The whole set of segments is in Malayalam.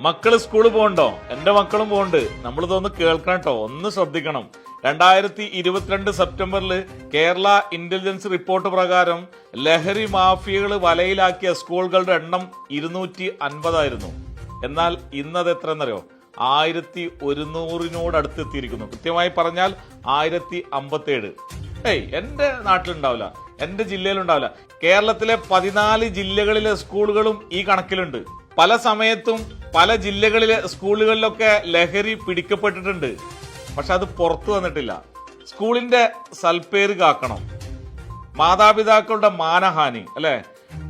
മക്കൾ സ്കൂളിൽ പോകണ്ടോ എന്റെ മക്കളും പോകണ്ട് നമ്മൾ ഇതൊന്ന് കേൾക്കണം കേട്ടോ ഒന്ന് ശ്രദ്ധിക്കണം. രണ്ടായിരത്തി ഇരുപത്തിരണ്ട് സെപ്റ്റംബറിൽ കേരള ഇന്റലിജൻസ് റിപ്പോർട്ട് പ്രകാരം ലഹരി മാഫിയകൾ വലയിലാക്കിയ സ്കൂളുകളുടെ എണ്ണം ഇരുന്നൂറ്റി അൻപതായിരുന്നു. എന്നാൽ ഇന്നത് എത്ര എന്നറിയോ ആയിരത്തി ഒരുന്നൂറിനോട് അടുത്തെത്തിയിരിക്കുന്നു കൃത്യമായി പറഞ്ഞാൽ ആയിരത്തി അമ്പത്തേഴ്. ഏയ് എന്റെ നാട്ടിലുണ്ടാവില്ല. എന്റെ ജില്ലയിലുണ്ടാവില്ല. കേരളത്തിലെ പതിനാല് ജില്ലകളിലെ സ്കൂളുകളും ഈ കണക്കിലുണ്ട്. പല സമയത്തും പല ജില്ലകളിലെ സ്കൂളുകളിലൊക്കെ ലഹരി പിടിക്കപ്പെട്ടിട്ടുണ്ട്. പക്ഷെ അത് പുറത്തു വന്നിട്ടില്ല. സ്കൂളിന്റെ സൽപ്പേര് കാക്കണം. മാതാപിതാക്കളുടെ മാനഹാനി അല്ലെ?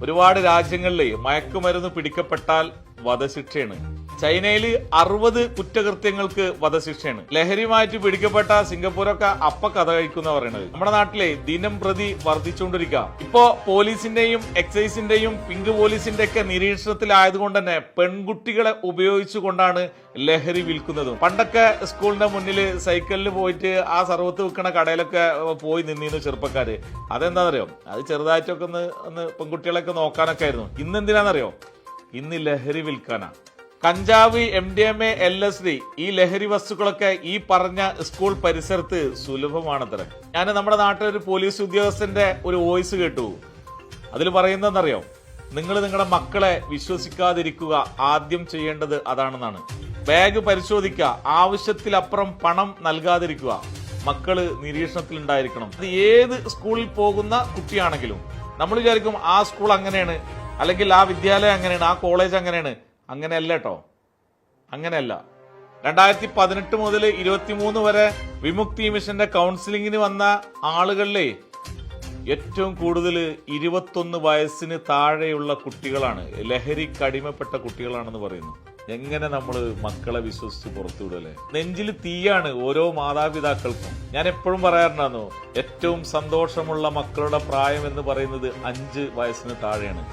ഒരുപാട് രാജ്യങ്ങളിൽ മയക്കുമരുന്ന് പിടിക്കപ്പെട്ടാൽ വധശിക്ഷയാണ്. ചൈനയിൽ അറുപത് കുറ്റകൃത്യങ്ങൾക്ക് വധശിക്ഷയാണ്. ലഹരിയുമായിട്ട് പിടിക്കപ്പെട്ട സിംഗപ്പൂരൊക്കെ അപ്പ കഥ കഴിക്കുന്ന പറയുന്നത്. നമ്മുടെ നാട്ടിലെ ദിനം പ്രതി വർദ്ധിച്ചുകൊണ്ടിരിക്കുക. ഇപ്പോ പോലീസിന്റെയും എക്സൈസിന്റെയും പിങ്ക് പോലീസിന്റെ ഒക്കെ നിരീക്ഷണത്തിലായതുകൊണ്ട് തന്നെ പെൺകുട്ടികളെ ഉപയോഗിച്ചുകൊണ്ടാണ് ലഹരി വിൽക്കുന്നത്. പണ്ടൊക്കെ സ്കൂളിന്റെ മുന്നിൽ സൈക്കിളിൽ പോയിട്ട് ആ സർവത്ത് വിൽക്കണ കടയിലൊക്കെ പോയി നിന്നിരുന്നു ചെറുപ്പക്കാര്. അതെന്താണെന്നറിയോ അത് ചെറുതായിട്ടൊക്കെ ഒന്ന് ഒന്ന് പെൺകുട്ടികളൊക്കെ നോക്കാനൊക്കെ ആയിരുന്നു. ഇന്ന് എന്തിനാണെന്നറിയോ ഇന്ന് ലഹരി വിൽക്കാനാ. കഞ്ചാവ് M D M A L S D ഈ ലഹരി വസ്തുക്കളൊക്കെ ഈ പറഞ്ഞ സ്കൂൾ പരിസരത്ത് സുലഭമാണത്രേ ഞാൻ നമ്മുടെ നാട്ടിലൊരു പോലീസ് ഉദ്യോഗസ്ഥന്റെ ഒരു വോയിസ് കേട്ടു. അതിൽ പറയുന്നതെന്നറിയോ? നിങ്ങൾ നിങ്ങളുടെ മക്കളെ വിശ്വസിക്കാതിരിക്കുക ആദ്യം ചെയ്യേണ്ടത് അതാണെന്നാണ്. ബാഗ് പരിശോധിക്കുക ആവശ്യത്തിലപ്പുറം പണം നൽകാതിരിക്കുക. മക്കൾ നിരീക്ഷണത്തിൽ ഉണ്ടായിരിക്കണം അത് ഏത് സ്കൂളിൽ പോകുന്ന കുട്ടിയാണെങ്കിലും നമ്മൾ വിചാരിക്കും ആ സ്കൂൾ അങ്ങനെയാണ് അല്ലെങ്കിൽ ആ വിദ്യാലയം അങ്ങനെയാണ് ആ കോളേജ് അങ്ങനെയാണ്. അങ്ങനെയല്ല കേട്ടോ അങ്ങനെയല്ല. രണ്ടായിരത്തി പതിനെട്ട് മുതൽ ഇരുപത്തിമൂന്ന് വരെ വിമുക്തി മിഷന്റെ കൗൺസിലിങ്ങിന് വന്ന ആളുകളിലെ ഏറ്റവും കൂടുതൽ ഇരുപത്തൊന്ന് വയസ്സിന് താഴെയുള്ള കുട്ടികളാണ്. ലഹരിക്ക് അടിമപ്പെട്ട കുട്ടികളാണെന്ന് പറയുന്നു. എങ്ങനെ നമ്മൾ മക്കളെ വിശ്വസിച്ച് പുറത്തുവിടല്ലേ? നെഞ്ചിൽ തീയാണ് ഓരോ മാതാപിതാക്കൾക്കും. ഞാൻ എപ്പോഴും പറയാറുണ്ടായിരുന്നു ഏറ്റവും സന്തോഷമുള്ള മക്കളുടെ പ്രായം എന്ന് പറയുന്നത് അഞ്ച് വയസ്സിന് താഴെയാണ്.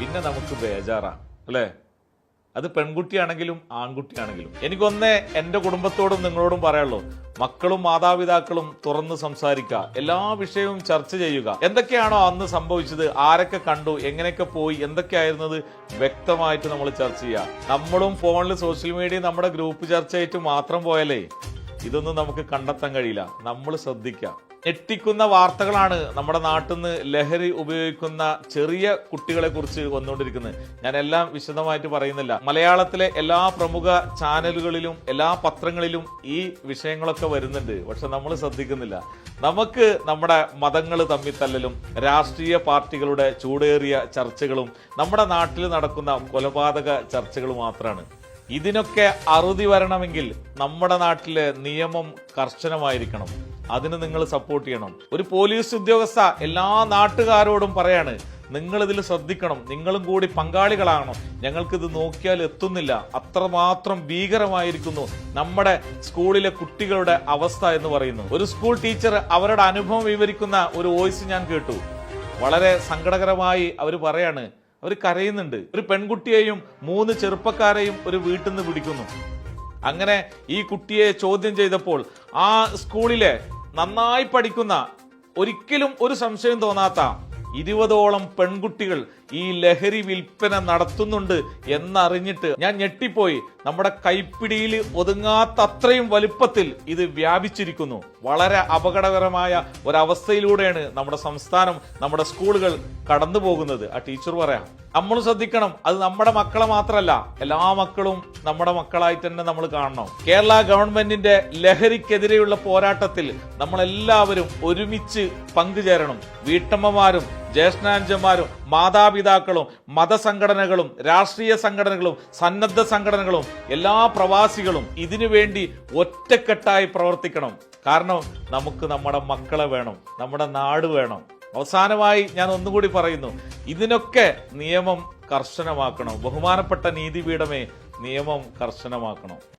പിന്നെ നമുക്ക് ബേജാറാണ് അല്ലേ? അത് പെൺകുട്ടിയാണെങ്കിലും ആൺകുട്ടിയാണെങ്കിലും. എനിക്കൊന്നേ എന്റെ കുടുംബത്തോടും നിങ്ങളോടും പറയാനുള്ളൂ മക്കളും മാതാപിതാക്കളും തുറന്ന് സംസാരിക്കുക എല്ലാ വിഷയവും ചർച്ച ചെയ്യുക. എന്തൊക്കെയാണോ അന്ന് സംഭവിച്ചത് ആരൊക്കെ കണ്ടു എങ്ങനെയൊക്കെ പോയി എന്തൊക്കെയായിരുന്നത് വ്യക്തമായിട്ട് നമ്മൾ ചർച്ച ചെയ്യുക. നമ്മളും ഫോണിൽ സോഷ്യൽ മീഡിയ നമ്മുടെ ഗ്രൂപ്പ് ചർച്ചയായിട്ട് മാത്രം പോയാലേ ഇതൊന്നും നമുക്ക് കണ്ടെത്താൻ കഴിയില്ല. നമ്മൾ ശ്രദ്ധിക്കുക ഞെട്ടിക്കുന്ന വാർത്തകളാണ് നമ്മുടെ നാട്ടിൽ നിന്ന് ലഹരി ഉപയോഗിക്കുന്ന ചെറിയ കുട്ടികളെ കുറിച്ച് വന്നുകൊണ്ടിരിക്കുന്നത്. ഞാൻ എല്ലാം വിശദമായിട്ട് പറയുന്നില്ല. മലയാളത്തിലെ എല്ലാ പ്രമുഖ ചാനലുകളിലും എല്ലാ പത്രങ്ങളിലും ഈ വിഷയങ്ങളൊക്കെ വരുന്നുണ്ട്. പക്ഷെ നമ്മൾ ശ്രദ്ധിക്കുന്നില്ല. നമുക്ക് നമ്മുടെ മതങ്ങൾ തമ്മിൽ തല്ലലും രാഷ്ട്രീയ പാർട്ടികളുടെ ചൂടേറിയ ചർച്ചകളും നമ്മുടെ നാട്ടിൽ നടക്കുന്ന കൊലപാതക ചർച്ചകൾ മാത്രമാണ് ഇതിനൊക്കെ അറുതി വരണമെങ്കിൽ നമ്മുടെ നാട്ടിലെ നിയമം കർശനമായിരിക്കണം. അതിന് നിങ്ങൾ സപ്പോർട്ട് ചെയ്യണം. ഒരു പോലീസ് ഉദ്യോഗസ്ഥ എല്ലാ നാട്ടുകാരോടും പറയാണ് നിങ്ങൾ ഇതിൽ ശ്രദ്ധിക്കണം നിങ്ങളും കൂടി പങ്കാളികളാകണം. ഞങ്ങൾക്കിത് നോക്കിയാൽ എത്തുന്നില്ല. അത്രമാത്രം ഭീകരമായിരിക്കുന്നു നമ്മുടെ സ്കൂളിലെ കുട്ടികളുടെ അവസ്ഥ എന്ന് പറയുന്നു ഒരു സ്കൂൾ ടീച്ചർ അവരുടെ അനുഭവം വിവരിക്കുന്ന ഒരു വോയിസ് ഞാൻ കേട്ടു. വളരെ സങ്കടകരമായി അവർ പറയാണ് അവർ കരയുന്നുണ്ട്. ഒരു പെൺകുട്ടിയെയും മൂന്ന് ചെറുപ്പക്കാരെയും ഒരു വീട്ടിൽ നിന്ന് പിടിക്കുന്നു. അങ്ങനെ ഈ കുട്ടിയെ ചോദ്യം ചെയ്തപ്പോൾ ആ സ്കൂളിലെ നന്നായി പഠിക്കുന്ന ഒരിക്കലും ഒരു സംശയം തോന്നാത്ത ഇരുപതോളം പെൺകുട്ടികൾ ഈ ലഹരി വിൽപ്പന നടത്തുന്നുണ്ട് എന്നറിഞ്ഞിട്ട് ഞാൻ ഞെട്ടിപ്പോയി. നമ്മുടെ കൈപ്പിടിയിൽ ഒതുങ്ങാത്തത്രയും വലുപ്പത്തിൽ ഇത് വ്യാപിച്ചിരിക്കുന്നു. വളരെ അപകടകരമായ ഒരവസ്ഥയിലൂടെയാണ് നമ്മുടെ സംസ്ഥാനം നമ്മുടെ സ്കൂളുകൾ കടന്നു പോകുന്നത് ആ ടീച്ചർ പറയാം നമ്മൾ ശ്രദ്ധിക്കണം. അത് നമ്മുടെ മക്കളെ മാത്രമല്ല എല്ലാ മക്കളും നമ്മുടെ മക്കളായി തന്നെ നമ്മൾ കാണണം. കേരള ഗവൺമെന്റിന്റെ ലഹരിക്കെതിരെയുള്ള പോരാട്ടത്തിൽ നമ്മളെല്ലാവരും ഒരുമിച്ച് പങ്കുചേരണം. വീട്ടമ്മമാരും ജ്യേഷ്ഠാനുജന്മാരും മാതാപിതാക്കളും മതസംഘടനകളും രാഷ്ട്രീയ സംഘടനകളും സന്നദ്ധ സംഘടനകളും എല്ലാ പ്രവാസികളും ഇതിനു വേണ്ടി ഒറ്റക്കെട്ടായി പ്രവർത്തിക്കണം. കാരണം നമുക്ക് നമ്മുടെ മക്കളെ വേണം നമ്മുടെ നാട് വേണം. അവസാനമായി ഞാൻ ഒന്നുകൂടി പറയുന്നു. ഇതിനൊക്കെ നിയമം കർശനമാക്കണം. ബഹുമാനപ്പെട്ട നീതിപീഠമേ നിയമം കർശനമാക്കണം.